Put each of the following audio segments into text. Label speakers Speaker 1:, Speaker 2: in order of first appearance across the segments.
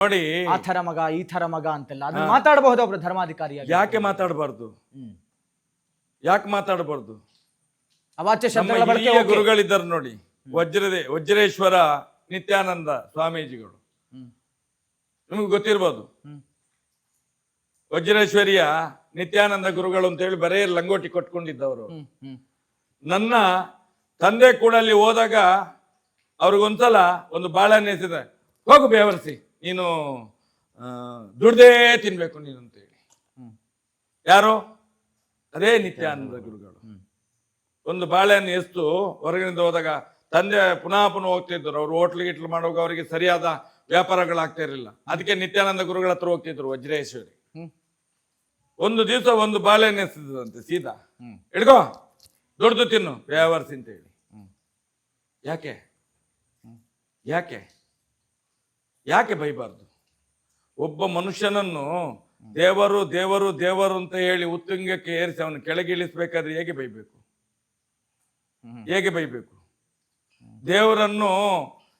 Speaker 1: ನೋಡಿ.
Speaker 2: ಆ ಥರ ಮಗ ಈ ಥರ ಮಗ ಅಂತೆಲ್ಲ. ಅದನ್ನ ಮಾತಾಡಬಹುದು ಒಬ್ರು ಧರ್ಮಾಧಿಕಾರಿಯಾಗಿ.
Speaker 1: ಯಾಕೆ ಮಾತಾಡಬಾರ್ದು. ಯಾಕೆ ಮಾತಾಡಬಾರ್ದು?
Speaker 2: ಅವಾಚ್ಯ ಶಬ್ದಗಳ ಬಳಕೆ
Speaker 1: ಹಿರಿಯ
Speaker 2: ಓಕೆ.
Speaker 1: ಗುರುಗಳಿದ್ದಾರೆ ನೋಡಿ. ವಜ್ರದೇ ವಜ್ರೇಶ್ವರ ನಿತ್ಯಾನಂದ ಸ್ವಾಮೀಜಿಗಳು.
Speaker 2: ಹ್ಮ್.
Speaker 1: ನಿಮ್ಗೆ ಗೊತ್ತಿರ್ಬೋದು.
Speaker 2: ಹ್ಮ್.
Speaker 1: ವಜ್ರೇಶ್ವರಿಯ ನಿತ್ಯಾನಂದ ಗುರುಗಳು ಅಂತ ಹೇಳಿ ಬರೇ ಲಂಗೋಟಿ ಕೊಟ್ಕೊಂಡಿದ್ದವರು.
Speaker 2: ಹ್ಮ್, ಹ್ಮ್.
Speaker 1: ನನ್ನ ತಂದೆ ಕೂಡ ಅಲ್ಲಿ ಹೋದಾಗ ಅವ್ರಿಗೊಂದ್ಸಲ ಒಂದು ಬಾಳೆ ಎಸೆದ ಹೋಗು ಬೇವರ್ಸಿ. ನೀನು ದುಡ್ದೇ ತಿನ್ಬೇಕು ನೀನು ಅಂತ
Speaker 2: ಹೇಳಿ
Speaker 1: ಯಾರು? ಅದೇ ನಿತ್ಯಾನಂದ ಗುರುಗಳು. ಒಂದು ಬಾಳೆಹಣ್ಣು ಎಸ್ತು ಹೊರಗಿನಿಂದ ಹೋದಾಗ ತಂದೆ ಪುನಃ ಪುನಃ ಹೋಗ್ತಿದ್ರು ಅವ್ರು ಹೋಟ್ಲ್ ಗಿಟ್ಲು ಮಾಡುವಾಗ ಅವರಿಗೆ ಸರಿಯಾದ ವ್ಯಾಪಾರಗಳಾಗ್ತಾ ಇರಲಿಲ್ಲ. ಅದಕ್ಕೆ ನಿತ್ಯಾನಂದ ಗುರುಗಳ ಹತ್ರ ಹೋಗ್ತಿದ್ರು ವಜ್ರೇಶ್ವರಿ. ಒಂದು ದಿವಸ ಒಂದು ಬಾಳೆಹಣ್ಣು ಎಸ್ತಿದ್ರಂತೆ ಸೀದಾ. ಹಿಡ್ಕೋ ದೊಡ್ಡದು ತಿನ್ನು ವ್ಯಾವರ್ಸಿ ಅಂತ ಹೇಳಿ. ಯಾಕೆ? ಯಾಕೆ? ಯಾಕೆ ಬೈಬಾರ್ದು? ಒಬ್ಬ ಮನುಷ್ಯನನ್ನು ದೇವರು ದೇವರು ದೇವರು ಅಂತ ಹೇಳಿ ಉತ್ತುಂಗಕ್ಕೆ ಏರಿಸಿ ಅವನು ಕೆಳಗಿಳಿಸ್ಬೇಕಾದ್ರೆ ಹೇಗೆ ಬೈಬೇಕು. ಹೇಗೆ ಬೈಬೇಕು? ದೇವರನ್ನು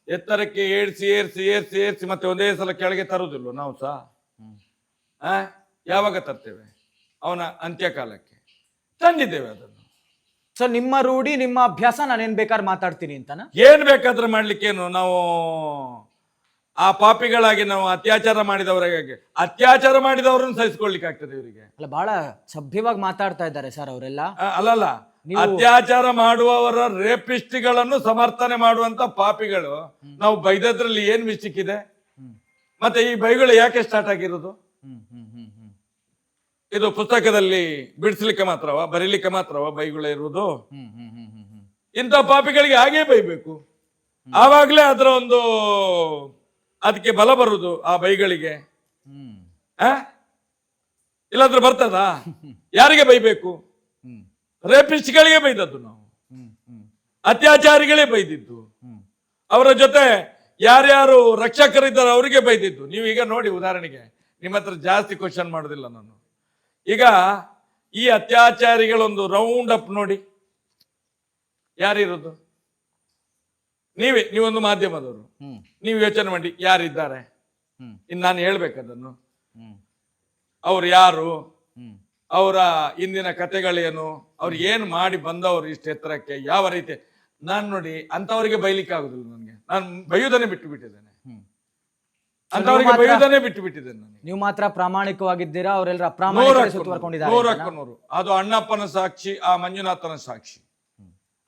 Speaker 1: ಎತ್ತರಕ್ಕೆ ಏರಿಸಿ ಏರಿಸಿ ಏರಿಸಿ ಏರಿಸಿ ಮತ್ತೆ ಒಂದೇ ಸಲ ಕೆಳಗೆ ತರುವುದಿಲ್ಲ ನಾವು ಸಹ? ಯಾವಾಗ ತರ್ತೇವೆ? ಅವನ ಅಂತ್ಯಕಾಲಕ್ಕೆ. ತಂದಿದ್ದೇವೆ ಅದನ್ನು.
Speaker 2: ಸೊ ನಿಮ್ಮ ರೂಢಿ ನಿಮ್ಮ ಅಭ್ಯಾಸ ನಾನೇನ್ ಬೇಕಾದ್ರೆ ಮಾತಾಡ್ತೀನಿ ಅಂತ
Speaker 1: ಏನ್ ಬೇಕಾದ್ರೆ ಮಾಡ್ಲಿಕ್ಕೇನು? ನಾವು ಆ ಪಾಪಿಗಳಾಗಿ ನಾವು ಅತ್ಯಾಚಾರ ಮಾಡಿದವರಾಗಿ ಅತ್ಯಾಚಾರ ಮಾಡಿದವರನ್ನು ಸಹಿಸ್ಕೊಳ್ಲಿಕ್ಕೆ ಆಗ್ತದೆ ಇವರಿಗೆ.
Speaker 2: ಅಲ್ಲ ಬಹಳ ಸಭ್ಯವಾಗಿ ಮಾತಾಡ್ತಾ ಇದ್ದಾರೆ ಸರ್ ಅವರೆಲ್ಲ.
Speaker 1: ಅಲ್ಲಲ್ಲ ಅತ್ಯಾಚಾರ ಮಾಡುವವರ ರೇಪಿಸ್ಟ್ಗಳನ್ನು ಸಮರ್ಥನೆ ಮಾಡುವಂತ ಪಾಪಿಗಳು ನಾವು ಬೈದದ್ರಲ್ಲಿ ಏನ್ ಮಿಸ್ಟಿಕ್ ಇದೆ ಮತ್ತೆ ಈ ಬೈಗಳು ಯಾಕೆ ಸ್ಟಾರ್ಟ್ ಆಗಿರೋದು?
Speaker 2: ಹ್ಮ್ ಹ್ಮ್ ಹ್ಮ್ ಹ್ಮ್.
Speaker 1: ಇದು ಪುಸ್ತಕದಲ್ಲಿ ಬಿಡಿಸ್ಲಿಕ್ಕೆ ಮಾತ್ರವ ಬರೀಲಿಕ್ಕೆ ಮಾತ್ರವ ಬೈಗಳು ಇರುವುದು? ಇಂಥ ಪಾಪಿಗಳಿಗೆ ಹಾಗೇ ಬೈಬೇಕು. ಆವಾಗಲೇ ಅದರ ಒಂದು ಅದಕ್ಕೆ ಬಲ ಬರುವುದು ಆ ಬೈಗಳಿಗೆ. ಆ? ಇಲ್ಲಾಂದ್ರೆ ಬರ್ತದಾ? ಯಾರಿಗೆ ಬೈಬೇಕು? ರೇಪಿಸ್ಟ್ಗಳಿಗೆ ಬೈದದ್ದು ನಾವು. ಅತ್ಯಾಚಾರಿಗಳೇ ಬೈದಿದ್ದು. ಅವರ ಜೊತೆ ಯಾರ್ಯಾರು ರಕ್ಷಕರಿದ್ದಾರೆ ಅವರಿಗೆ ಬೈದಿದ್ದು. ನೀವು ಈಗ ನೋಡಿ ಉದಾಹರಣೆಗೆ, ನಿಮ್ಮ ಹತ್ರ ಜಾಸ್ತಿ ಕ್ವಶನ್ ಮಾಡೋದಿಲ್ಲ ನಾನು. ಈಗ ಈ ಅತ್ಯಾಚಾರಿಗಳೊಂದು ರೌಂಡ್ ಅಪ್ ನೋಡಿ. ಯಾರಿರೋದು? ನೀವೇ ನೀವೊಂದು ಮಾಧ್ಯಮದವರು. ನೀವು ಯೋಚನೆ ಮಾಡಿ ಯಾರಿದ್ದಾರೆ? ಇನ್ನು ನಾನು ಹೇಳ್ಬೇಕದನ್ನು ಅವ್ರು ಯಾರು? ಅವರ ಇಂದಿನ ಕತೆಗಳೇನು? ಅವ್ರು ಏನು ಮಾಡಿ ಬಂದವರು ಇಷ್ಟು ಎತ್ತರಕ್ಕೆ ಯಾವ ರೀತಿ? ನಾನು ನೋಡಿ ಅಂತವರಿಗೆ ಬೈಲಿಕ್ಕೆ ಆಗುದಿಲ್ಲ ನನಗೆ. ನಾನು ಬೈಯುವುದನ್ನೇ ಬಿಟ್ಟು ಬಿಟ್ಟಿದ್ದೇನೆ. ಅಂತವರಿಗೆ ಬೈಯುವುದನ್ನೇ ಬಿಟ್ಟು ಬಿಟ್ಟಿದ್ದೇನೆ
Speaker 2: ನೀವು ಮಾತ್ರ ಪ್ರಾಮಾಣಿಕವಾಗಿದ್ದೀರಾ? ಅವರೆಲ್ಲರ ಪ್ರಾಮಾಣಿಕ
Speaker 1: ನೂರಕ್ಕೂ ನೂರು ಅದು ಅಣ್ಣಪ್ಪನ ಸಾಕ್ಷಿ ಆ ಮಂಜುನಾಥನ ಸಾಕ್ಷಿ.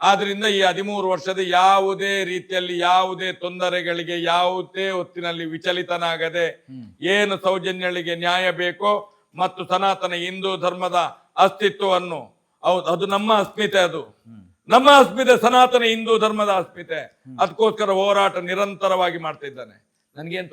Speaker 1: ಆದ್ರಿಂದ ಈ ಹದಿಮೂರು ವರ್ಷದ ಯಾವುದೇ ರೀತಿಯಲ್ಲಿ ಯಾವುದೇ ತೊಂದರೆಗಳಿಗೆ ಯಾವುದೇ ಹೊತ್ತಿನಲ್ಲಿ ವಿಚಲಿತನಾಗದೆ. ಏನು ಸೌಜನ್ಯಗಳಿಗೆ ನ್ಯಾಯ ಬೇಕೋ ಮತ್ತು ಸನಾತನ ಹಿಂದೂ ಧರ್ಮದ ಅಸ್ತಿತ್ವವನ್ನು ಹೌದು ಅದು ನಮ್ಮ ಅಸ್ಮಿತೆ ಅದು. ನಮ್ಮ ಅಸ್ಮಿತೆ ಸನಾತನ ಹಿಂದೂ ಧರ್ಮದ ಅಸ್ಮಿತೆ. ಅದಕ್ಕೋಸ್ಕರ ಹೋರಾಟ ನಿರಂತರವಾಗಿ ಮಾಡ್ತಿದ್ದಾನೆ ನನಗೇನು